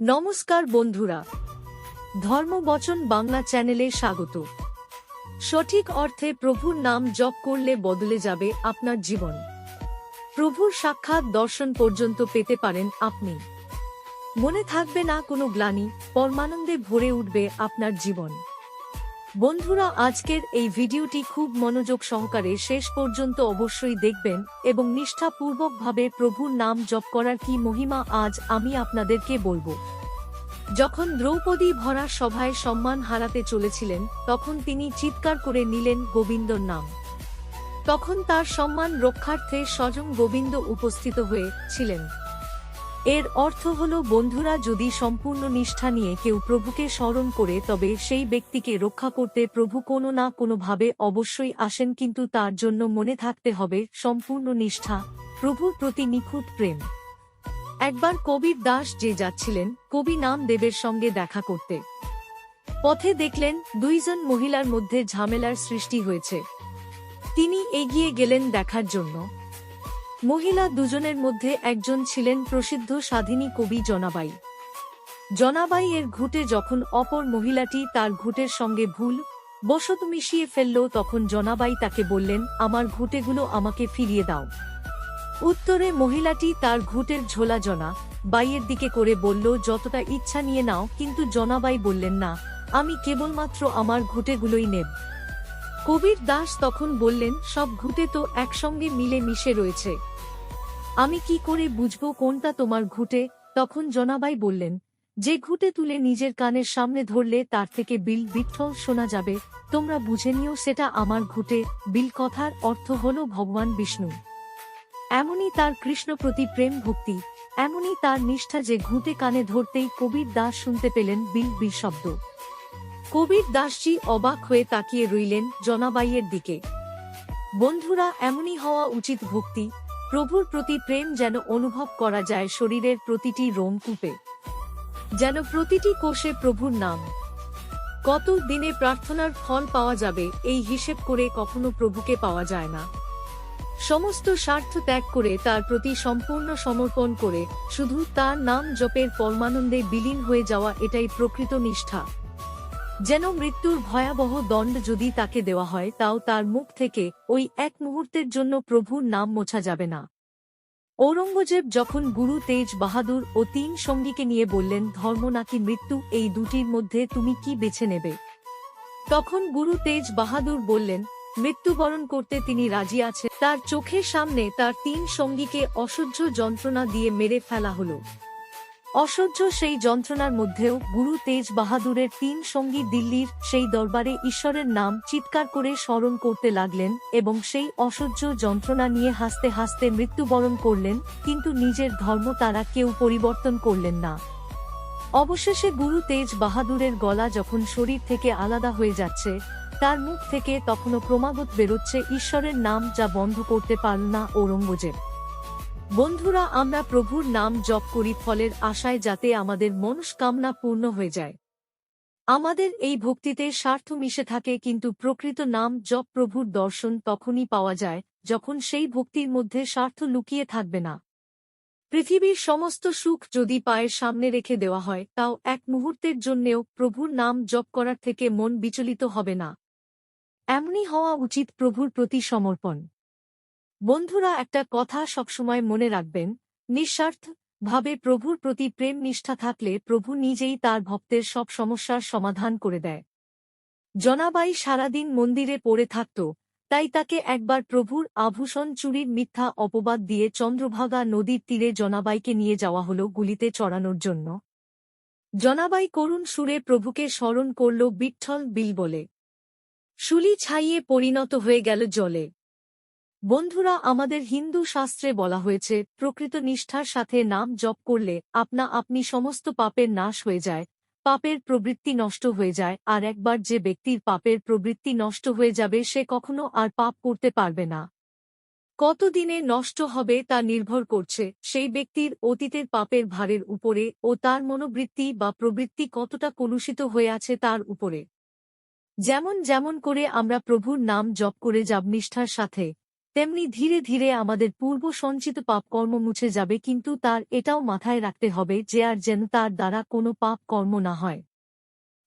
নমস্কার বন্ধুরা। ধর্মবচন বাংলা চ্যানেলে স্বাগত। সঠিক অর্থে প্রভুর নাম জপ করলে বদলে যাবে আপনার জীবন। প্রভুর সাক্ষাৎ দর্শন পর্যন্ত পেতে পারেন আপনি। মনে থাকবে না কোনো গ্লানি, পরমানন্দে ভরে উঠবে আপনার জীবন। বন্ধুরা, আজকের এই ভিডিওটি খুব মনোযোগ সহকারে শেষ পর্যন্ত অবশ্যই দেখবেন এবং নিষ্ঠাপূর্বকভাবে প্রভুর নাম জপ করার কি মহিমা আজ আমি আপনাদেরকে বলব। যখন দ্রৌপদী ভরা সভায় সম্মান হারাতে চলেছিলেন, তখন তিনি চিৎকার করে নিলেন, গোবিন্দর নাম। তখন তার সম্মান রক্ষার্থে স্বজন গোবিন্দ উপস্থিত হয়েছিলেন। এর অর্থ হল, বন্ধুরা, যদি সম্পূর্ণ নিষ্ঠা নিয়ে কেউ প্রভুকে স্মরণ করে, তবে সেই ব্যক্তিকে রক্ষা করতে প্রভু কোনো না কোনোভাবে অবশ্যই আসেন, কিন্তু তার জন্য মনে থাকতে হবে, সম্পূর্ণ নিষ্ঠা, প্রভুর প্রতি নিখুঁত প্রেম। একবার কবির দাস যে যাচ্ছিলেন, কবি নাম দেবের সঙ্গে দেখা করতে। পথে দেখলেন, দুইজন মহিলার মধ্যে ঝামেলার সৃষ্টি হয়েছে। তিনি এগিয়ে গেলেন দেখার জন্য। মহিলা দুজনের মধ্যে একজন ছিলেন প্রসিদ্ধ স্বাধীনী কবি জনাবাই। জনাবাই এর ঘুটে যখন অপর মহিলাটি তার ঘুটের সঙ্গে ভুল, বসত মিশিয়ে ফেলল, তখন জনাবাই তাকে বললেন, আমার ঘুটেগুলো আমাকে ফিরিয়ে দাও। উত্তরে মহিলাটি তার ঘুটের ঝোলা জনা বাইয়ের দিকে করে বলল, যতটা ইচ্ছা নিয়ে নাও। কিন্তু জনাবাই বললেন, না, আমি কেবলমাত্র আমার ঘুটেগুলোই নেব। কবির দাস তখন বললেন, সব ঘুটে তো একসঙ্গে মিলে মিশে রয়েছে। আমি কি করে বুঝব কোনটা তোমার ঘুটে? তখন জনাবাই বললেন, যে ঘুটে তুলে নিজের কানের সামনে ধরলে তার থেকে বিল বিঠল শোনা যাবে। তোমরা বুঝে নিও সেটা আমার ঘুটে। বিল কথার অর্থ হল ভগবান বিষ্ণু। এমনই তার কৃষ্ণ প্রতি প্রেম ভক্তি। এমনই তার নিষ্ঠা যে ঘুঁটে কানে ধরতেই কবির দাস শুনতে পেলেন বিল বিল শব্দ। কবির দাসজি অবাক হয়ে তাকিয়ে রইলেন জনাবাইয়ের দিকে। বন্ধুরা, এমনই হওয়া উচিত ভক্তি। প্রভুর প্রতি প্রেম যেন অনুভব করা যায় শরীরের প্রতিটি রোমকূপে। যেন প্রতিটি কোষে প্রভুর নাম। কত দিনে প্রার্থনার ফল পাওয়া যাবে এই হিসেব করে কখনো প্রভুকে পাওয়া যায় না। সমস্ত স্বার্থ ত্যাগ করে তার প্রতি সম্পূর্ণ সমর্পণ করে শুধু তার নাম জপের পরমানন্দে বিলীন হয়ে যাওয়া এটাই প্রকৃত নিষ্ঠা। যেন মৃত্যুর ভয়াবহ দণ্ড যদি তাকে দেওয়া হয়, তাও তার মুখ থেকে ওই এক মুহূর্তের জন্য প্রভুর নাম মোছা যাবে না। ঔরঙ্গজেব যখন গুরু তেজ বাহাদুর ও তিন সঙ্গীকে নিয়ে বললেন, ধর্ম নাকি মৃত্যু? এই দুটির মধ্যে তুমি কি বেছে নেবে? তখন গুরু তেজ বাহাদুর বললেন, মৃত্যুবরণ করতে তিনি রাজি আছেন তার চোখের সামনে তার তিন সঙ্গীকে অসহ্য যন্ত্রণা দিয়ে মেরে ফেলা হলো। অসহ্য সেই যন্ত্রণার মধ্যেও গুরু তেজ বাহাদুরের তিন সঙ্গী দিল্লির সেই দরবারে ঈশ্বরের নাম চিৎকার করে স্মরণ করতে লাগলেন এবং সেই অসহ্য যন্ত্রণা নিয়ে হাসতে হাসতে মৃত্যুবরণ করলেন, কিন্তু নিজের ধর্ম তারা কেউ পরিবর্তন করলেন না। অবশেষে গুরু তেজ বাহাদুরের গলা যখন শরীর থেকে আলাদা হয়ে যাচ্ছে, তার মুখ থেকে তখনও ক্রমাগত বেরোচ্ছে ঈশ্বরের নাম যা বন্ধ করতে পারল না ঔরঙ্গজেব। বন্ধুরা, আমরা প্রভুর নাম জপ করি, ফলের আশায় যাতে আমাদের মনস্কামনা পূর্ণ হয়ে যায়। আমাদের এই ভক্তিতে স্বার্থ মিশে থাকে, কিন্তু প্রকৃত নাম জপ প্রভুর দর্শন তখনই পাওয়া যায়, যখন সেই ভক্তির মধ্যে স্বার্থ লুকিয়ে থাকবে না। পৃথিবীর সমস্ত সুখ যদি পায়ের সামনে রেখে দেওয়া হয়, তাও এক মুহূর্তের জন্যেও প্রভুর নাম জপ করার থেকে মন বিচলিত হবে না। এমনই হওয়া উচিত প্রভুর প্রতি সমর্পণ। বন্ধুরা, একটা কথা সবসময় মনে রাখবেন, নিঃস্বার্থ ভাবে প্রভুর প্রতি প্রেম নিষ্ঠা থাকলে প্রভু নিজেই তার ভক্তের সব সমস্যার সমাধান করে দেয়। জনাবাই সারাদিন মন্দিরে পড়ে থাকত, তাই তাকে একবার প্রভুর আভূষণ চুরির মিথ্যা অপবাদ দিয়ে চন্দ্রভাগা নদীর তীরে জনাবাইকে নিয়ে যাওয়া হল গুলিতে চড়ানোর জন্য। জনাবাই করুণ সুরে প্রভুকে স্মরণ করল বিঠল বিল বলে। শুলি ছাইয়ে পরিণত হয়ে গেল জলে। বন্ধুরা, আমাদের হিন্দু শাস্ত্রে বলা হয়েছে, প্রকৃত নিষ্ঠার সাথে নাম জপ করলে আপনা আপনি সমস্ত পাপের নাশ হয়ে যায়, পাপের প্রবৃত্তি নষ্ট হয়ে যায়, আর একবার যে ব্যক্তির পাপের প্রবৃত্তি নষ্ট হয়ে যাবে, সে কখনো আর পাপ করতে পারবে না। কতদিনে নষ্ট হবে তা নির্ভর করছে, সেই ব্যক্তির অতীতের পাপের ভারের উপরে ও তার মনোবৃত্তি বা প্রবৃত্তি কতটা কলুষিত হয়ে আছে তার উপরে। যেমন যেমন করে আমরা প্রভুর নাম জপ করে যাব নিষ্ঠার সাথে তেমনি ধীরে ধীরে আমাদের পূর্ব সঞ্চিত পাপ কর্ম মুছে যাবে, কিন্তু তার এটাও মাথায় রাখতে হবে যে আর যেন তার দ্বারা কোনো পাপ কর্ম না হয়।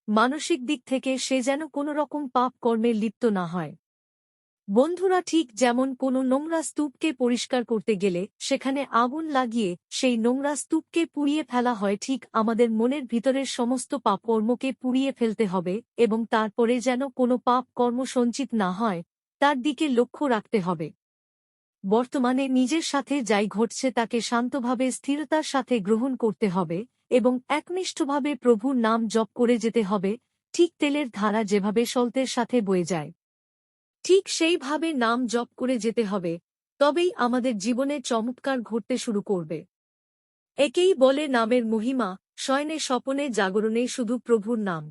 মানসিক দিক থেকে সে যেন কোনো রকম পাপ কর্মে লিপ্ত না হয়। বন্ধুরা ঠিক যেমন কোনো নোংরা স্তূপকে পরিষ্কার করতে গেলে সেখানে আগুন লাগিয়ে সেই নোংরা স্তূপকে পুড়িয়ে ফেলা হয়, ঠিক আমাদের মনের ভিতরের সমস্ত পাপকর্মকে পুড়িয়ে ফেলতে হবে এবং তারপরে যেন কোনো পাপ কর্ম সঞ্চিত না হয় তার দিকে লক্ষ্য রাখতে হবে। বর্তমানে নিজের সাথে যাই ঘটছে তাকে শান্তভাবে স্থিরতার সাথে গ্রহণ করতে হবে এবং একনিষ্ঠভাবে প্রভুর নাম জপ করে যেতে হবে, ঠিক তেলের ধারা যেভাবে সল্তের সাথে বয়ে যায়। ঠিক সেইভাবে নাম জপ করে যেতে হবে, তবেই আমাদের জীবনে চমৎকার ঘটতে শুরু করবে। একেই বলে নামের মহিমা, শয়নে স্বপনে জাগরণে শুধু প্রভুর নাম।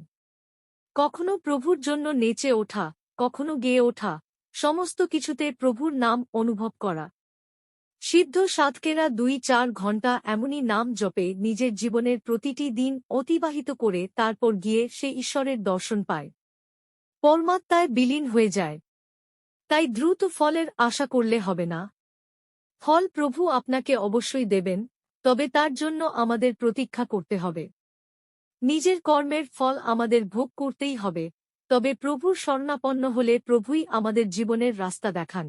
কখনো প্রভুর জন্য নেচে ওঠা, কখনো গেয়ে ওঠা সমস্ত কিছুতে প্রভুর নাম অনুভব করা। সিদ্ধ সাতকেরা দুই চার ঘণ্টা এমনই নাম জপে নিজের জীবনের প্রতিটি দিন অতিবাহিত করে তারপর গিয়ে সে ঈশ্বরের দর্শন পায়। পরমাত্মায় বিলীন হয়ে যায়। তাই দ্রুত ফলের আশা করলে হবে না। ফল প্রভু আপনাকে অবশ্যই দেবেন, তবে তার জন্য আমাদের প্রতীক্ষা করতে হবে। নিজের কর্মের ফল আমাদের ভোগ করতেই হবে। তবে প্রভুর স্বর্ণাপন্ন হলে প্রভুই আমাদের জীবনের রাস্তা দেখান।